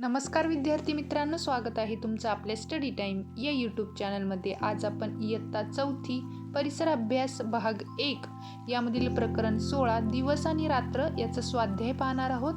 नमस्कार विद्यार्थी मित्रांनो स्वागत आहे तुमचं आपल्या स्टडी टाईम या यूट्यूब चॅनलमध्ये आज आपण इयत्ता चौथी परिसर अभ्यास भाग एक यामधील प्रकरण सोळा दिवस आणि रात्र याचा स्वाध्याय पाहणार आहोत.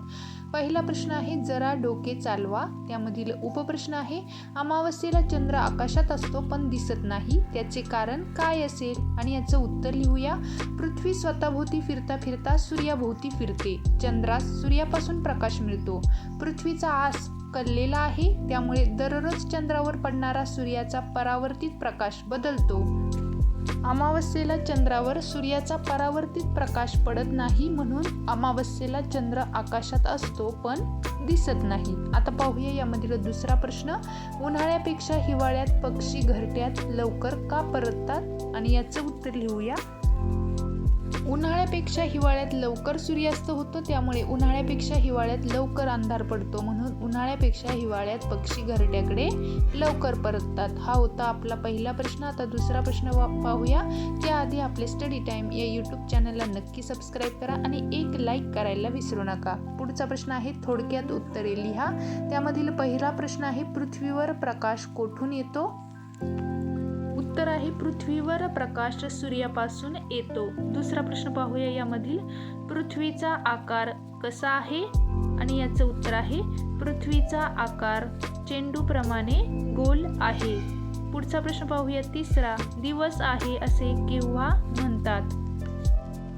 पहिला प्रश्न आहे जरा डोके चालवा. त्यामधील उपप्रश्न आहे अमावस्येला चंद्र आकाशात असतो पण दिसत नाही. त्याचे कारण काय असेल? आणि याचं उत्तर लिहूया. पृथ्वी स्वतःभोवती फिरता फिरता सूर्याभोवती फिरते. चंद्रास सूर्यापासून प्रकाश मिळतो. पृथ्वीचा आस कललेला आहे त्यामुळे दररोज चंद्रावर पडणारा सूर्याचा परावर्तित प्रकाश बदलतो. अमावस्येला चंद्रावर सूर्याचा परावर्तित प्रकाश पडत नाही म्हणून अमावस्येला चंद्र आकाशात असतो पण दिसत नाही. आता पाहूया यामधील दुसरा प्रश्न. उन्हाळ्यापेक्षा हिवाळ्यात पक्षी घरट्यात लवकर का परततात? आणि याचं उत्तर लिहूया. उन्हाळ्यापेक्षा हिवाळ्यात लवकर सूर्यास्त होतो त्यामुळे उन्हाळ्यापेक्षा हिवाळ्यात लवकर अंधार पडतो. म्हणून उन्हाळ्यापेक्षा हिवाळ्यात पक्षी घरट्याकडे लवकर परततात. हा होता आपला पहिला प्रश्न. आता दुसरा प्रश्न वा- पाहूया. त्याआधी आपले स्टडी टाईम या यूट्यूब चॅनलला नक्की सबस्क्राईब करा आणि एक लाईक करायला विसरू नका. पुढचा प्रश्न आहे थोडक्यात उत्तरे लिहा. त्यामधील पहिला प्रश्न आहे पृथ्वीवर प्रकाश कोठून येतो? उत्तर आहे पृथ्वीवर प्रकाश सूर्यापासून येतो. दुसरा प्रश्न पाहूया यामधील. पृथ्वीचा आकार कसा आहे? आणि याचं उत्तर आहे पृथ्वीचा आकार चेंडूप्रमाणे गोल आहे. पुढचा प्रश्न पाहूया तिसरा. दिवस आहे असे केव्हा म्हणतात?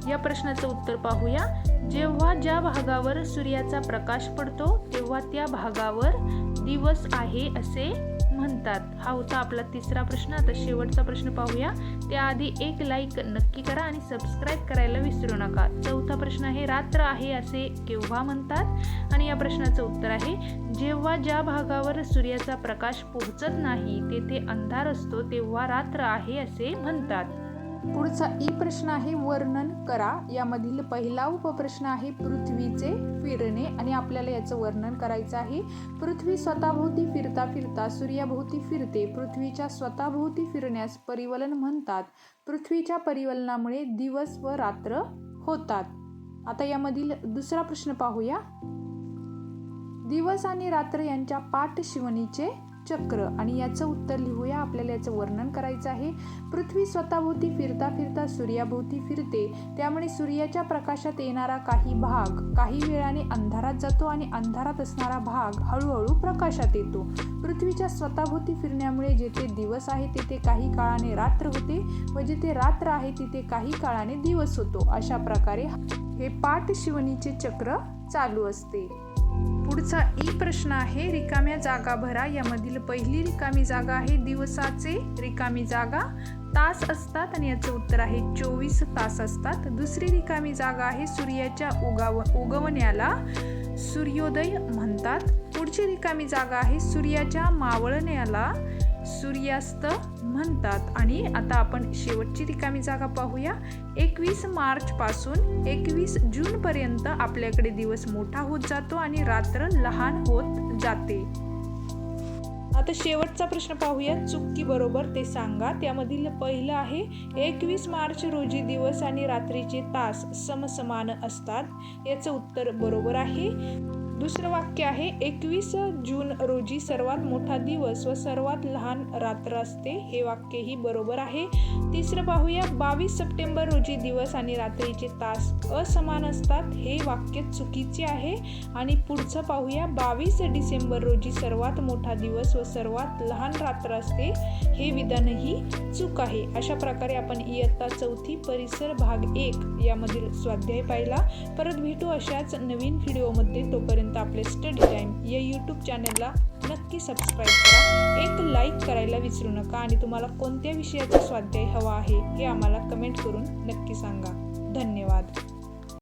या प्रश्नाचं उत्तर पाहूया. जेव्हा ज्या भागावर सूर्याचा प्रकाश पडतो तेव्हा त्या भागावर दिवस आहे असे म्हणतात. हा होता आपला तिसरा प्रश्न. आता शेवटचा प्रश्न पाहूया. त्याआधी एक लाईक नक्की करा आणि सबस्क्राईब करायला विसरू नका. चौथा प्रश्न आहे रात्र आहे असे केव्हा म्हणतात? आणि या प्रश्नाचं उत्तर आहे जेव्हा ज्या भागावर सूर्याचा प्रकाश पोहोचत नाही तेथे अंधार असतो तेव्हा रात्र आहे असे म्हणतात. पुढचा ई प्रश्न आहे वर्णन करा. यामधील पहिला उपप्रश्न आहे पृथ्वीचे फिरणे आणि आपल्याला याचं वर्णन करायचं आहे. पृथ्वी स्वतःभोवती फिरता फिरता सूर्याभोवती फिरते. पृथ्वीच्या स्वतःभोवती फिरण्यास परिवलन म्हणतात. पृथ्वीच्या परिवलनामुळे दिवस व रात्र होतात. आता यामधील दुसरा प्रश्न पाहूया. दिवस आणि रात्र यांच्या पाठशिवणीचे चक्र. आणि याचं उत्तर लिहूया. आपल्याला याचं वर्णन करायचं आहे. पृथ्वी स्वतःभोवती फिरता फिरता सूर्याभोवती फिरते. त्यामुळे सूर्याच्या प्रकाशात येणारा काही भाग काही वेळाने अंधारात जातो आणि अंधारात असणारा भाग हळूहळू प्रकाशात येतो. पृथ्वीच्या स्वतःभोवती फिरण्यामुळे जेथे दिवस आहे तेथे काही काळाने रात्र होते व जिथे रात्र आहे तिथे काही काळाने दिवस होतो. अशा प्रकारे हे पाठशिवणीचे चक्र चालू असते. पुढचा ई प्रश्न आहे रिकाम्या जागा भरा. यामधील पहिली रिकामी जागा आहे दिवसाचे रिकामी जागा. तास असतात आणि याचं उत्तर आहे चोवीस तास असतात. दुसरी रिकामी जागा आहे सूर्याच्या उगाव उगवण्याला सूर्योदय म्हणतात. पुढची रिकामी जागा आहे सूर्याच्या मावळण्याला सूर्यास्त म्हणतात. आणि आता आपण शेवटची रिकामी जागा पाहूया. एकवीस मार्च पासून एकवीस जून पर्यंत आपल्याकडे दिवस मोठा होत जातो आणि रात्र लहान होत जाते. आता शेवटचा प्रश्न पाहूया. चुकी बरोबर ते सांगा. त्यामधील पहिलं आहे एकवीस मार्च रोजी दिवस आणि रात्रीचे तास समसमान असतात. याचं उत्तर बरोबर आहे. दुसरं वाक्य आहे एकवीस जून रोजी सर्वात मोठा दिवस व सर्वात लहान रात्र असते हे वाक्यही बरोबर आहे. तिसरं पाहूया बावीस सप्टेंबर रोजी दिवस आणि रात्रीचे तास असमान असतात हे वाक्य चुकीचे आहे. आणि पुढचं पाहूया बावीस डिसेंबर रोजी सर्वात मोठा दिवस व सर्वात लहान रात्र असते हे विधानही चूक आहे. अशा प्रकारे आपण इयत्ता चौथी परिसर भाग एक यामधील स्वाध्याय पाहिला. परत भेटू अशाच नवीन व्हिडिओमध्ये तोपर्यंत आपले स्टडी टाईम या यूट्यूब चॅनलला नक्की सबस्क्राईब करा. एक लाईक करायला विसरू नका आणि तुम्हाला कोणत्या विषयाचा स्वाध्याय हवा आहे हे आम्हाला कमेंट करून नक्की सांगा. धन्यवाद.